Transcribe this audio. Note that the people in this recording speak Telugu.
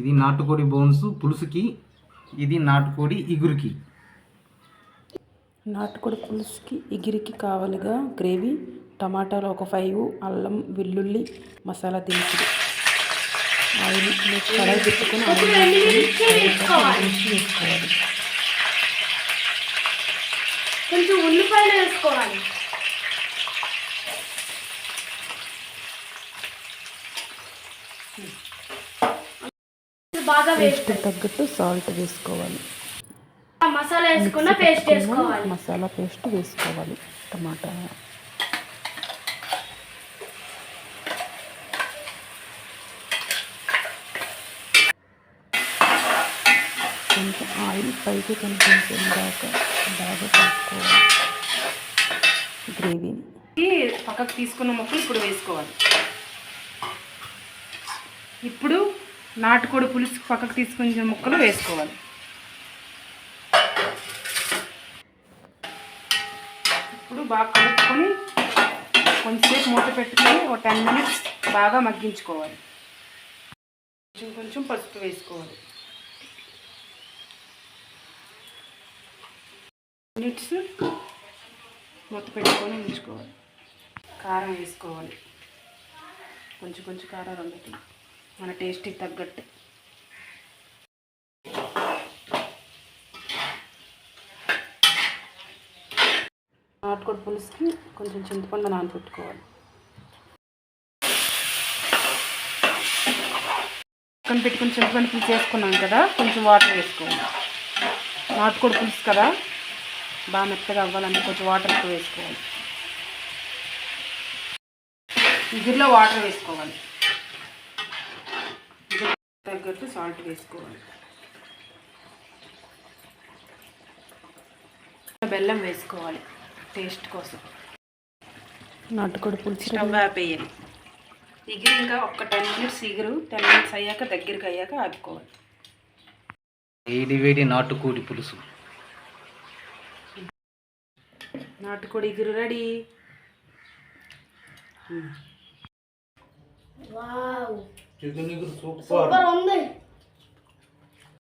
ఇది నాటుకోడి బోన్స్ పులుసుకి ఇది నాటుకోడి ఇగురికి. నాటుకోడి పులుసుకి ఇగిరికి కావాలిగా గ్రేవీ టమాటాలు ఒక ఫైవ్ అల్లం వెల్లుల్లి మసాలా దినుసులు. ఆయిల్ కడాయి పెట్టుకొని ఆయిల్ వేసుకొని వేసుకోవాలి. కొంచెం ఉల్లిపాయలు వేసుకోవాలి. బాగా టేస్ట్ తగ్గట్టు సాల్ట్ వేసుకోవాలి. వేసుకో మసాలా వేసుకున్న పేస్ట్ వేసుకోవాలి. మసాలా పేస్ట్ వేసుకోవాలి. టమాటా. కొంచెం ఆయిల్ పైకి కనిపించిన దాకా బాగా కలుపుకోవాలి. గ్రేవీని పక్కకు తీసుకున్న ముక్కలు ఇప్పుడు వేసుకోవాలి. ఇప్పుడు నాటుకోడి పులుసు పక్కకు తీసుకుని ముక్కలు వేసుకోవాలి. ఇప్పుడు బాగా కలుపుకొని కొంచెంసేపు మూత పెట్టుకొని ఒక టెన్ మినిట్స్ బాగా మగ్గించుకోవాలి. కొంచెం కొంచెం పసుపు వేసుకోవాలి. మినిట్స్ మూత పెట్టుకొని ఉంచుకోవాలి. కారం వేసుకోవాలి. కొంచెం కొంచెం కారం రెండుకి మన టేస్ట్కి తగ్గట్టు. నాటుకోడి పులుసుకి కొంచెం చింతపండు నానపెట్టుకోవాలి పక్కన పెట్టుకుని చింతపండు పులుసు వేసుకున్నాం కదా కొంచెం వాటర్ వేసుకోవాలి నాటుకోడి పులుసు కదా బాగా మెత్తగా అవ్వాలంటే కొంచెం వాటర్ ఎక్కువ వేసుకోవాలి. ఇదిలో వాటర్ వేసుకోవాలి. తగ్గట్టు సాల్ట్ వేసుకోవాలి. బెల్లం వేసుకోవాలి టేస్ట్ కోసం. నాటుకోడి పులుసు. స్టవ్ ఆపేయాలి. ఇగురు ఇంకా ఒక టెన్ మినిట్స్ ఇగురు టెన్ మినిట్స్ అయ్యాక దగ్గరికి అయ్యాక ఆపుకోవాలి. వేడి వేడి నాటుకోడి పులుసు. నాటుకోడి ఇగురు రెడీ. వావ్. చికెన్ ఇగురు సూపర్ సూపర్ ఉంది